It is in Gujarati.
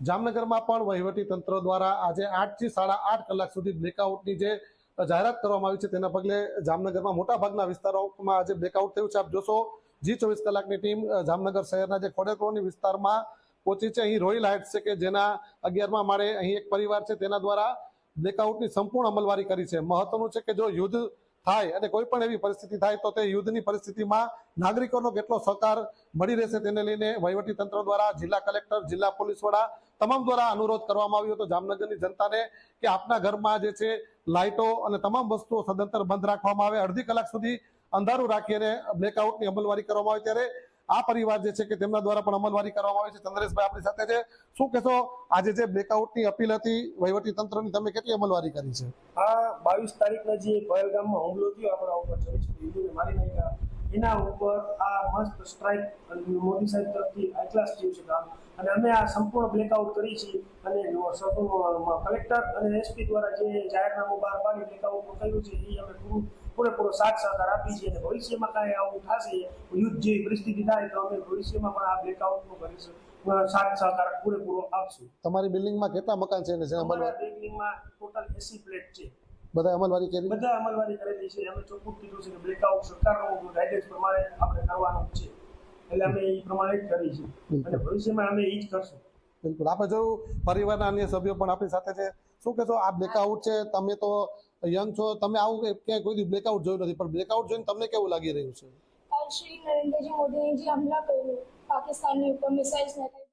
જામનગરમાં પણ વહીવટી તંત્ર દ્વારા આજે આઠથી સાડા આઠ કલાક સુધી બ્લેકઆઉટની જે જાહેરાત કરવામાં આવી છે, તેના પગલે જામનગરમાં મોટાભાગના વિસ્તારોમાં આજે બ્લેકઆઉટ થયું છે. આપ જોશો, જી ચોવીસ કલાકની ટીમ જામનગર શહેરના જે ખોડેકરોની વિસ્તારમાં પહોંચી છે. અહીં રોયલ હાઇટ્સ છે કે જેના અગિયારમાં માળે અહીં એક પરિવાર છે, તેના દ્વારા બ્લેકઆઉટની સંપૂર્ણ અમલવારી કરી છે. મહત્વનું છે કે જો યુદ્ધ થાય અને કોઈ પણ એવી પરિસ્થિતિ થાય તો તે યુદ્ધની પરિસ્થિતિમાં નાગરિકોનો કેટલો સહકાર મળી રહેશે તેને લઈને તંત્ર દ્વારા, જિલ્લા કલેક્ટર, જિલ્લા પોલીસ વડા તમામ દ્વારા અનુરોધ કરવામાં આવ્યો હતો જામનગરની જનતાને કે આપના ઘરમાં જે છે લાઇટો અને તમામ વસ્તુઓ સદંતર બંધ રાખવામાં આવે. અડધી કલાક સુધી અંધારું રાખીને બ્લેકઆઉટની અમલવારી કરવામાં આવે ત્યારે આ પરિવાર જે છે કે તેમના દ્વારા પણ અમલવારી કરવામાં આવે છે. ચંદ્રેશભાઈ આપણી સાથે છે. શું કહેશો? આજે જે બ્લેકઆઉટની અપીલ હતી, વહીવટી તંત્રની, તમે કેટલી અમલવારી કરી છે? આ બાવીસ તારીખના જે પહેલગામમાં હુમલો થયો આપણા ઉપર મારી નાખ્યા. એના ઉપર આ મસ્ત સ્ટ્રાઇક મોદી સાહેબ તરફથી હાઈ ક્લાસ જેવું છે કામ. અને અમે આ સંપૂર્ણ બ્લેકઆઉટ કરી છે અને કલેક્ટર અને એસપી દ્વારા જે જાહેરનામું બહાર પાડી બ્લેકઆઉટ કર્યું છે એ અમે પૂરું પૂરેપૂરો સાથ સહકાર આપી છે અને ભવિષ્યમાં કાંઈ આવું થશે યુદ્ધ જેવી પરિસ્થિતિ થાય તો અમે ભવિષ્યમાં પણ આ બ્લેકઆઉટનું કરીશું સાથ સહકાર પૂરેપૂરો આપશું. તમારી બિલ્ડિંગમાં કેટલા મકાન છે અને જે અમારા બિલ્ડિંગમાં ટોટલ એસી બધા અમલવારી કરી? બધા અમલવારી કરેલી છે. અમે ચોખ્ખું કીધું છે કે બ્લેકઆઉટ સરકારનો ગાઈડન્સ પ્રમાણે આપણે કરવાનું છે. એટલે અમે એ પ્રમાણે જ કરી છે. અને ભવિષ્યમાં અમે એ જ કરશું. બિલકુલ. આપણે જોયું પરિવારના અન્ય સભ્યો પણ આપણી સાથે છે. શું કહેશો આ બ્લેકઆઉટ છે? તમે તો યંગ છો. તમે આવું ક્યાંય કોઈ દી બ્લેકઆઉટ જોયું નથી. પણ બ્લેકઆઉટ જોઈને તમને કેવું લાગી રહ્યું છે? કાલ શ્રી નરેન્દ્રજી મોદીએ જે હમલા કર્યો પાકિસ્તાનની ઉપર મિસાઇલ્સ નાખાઈ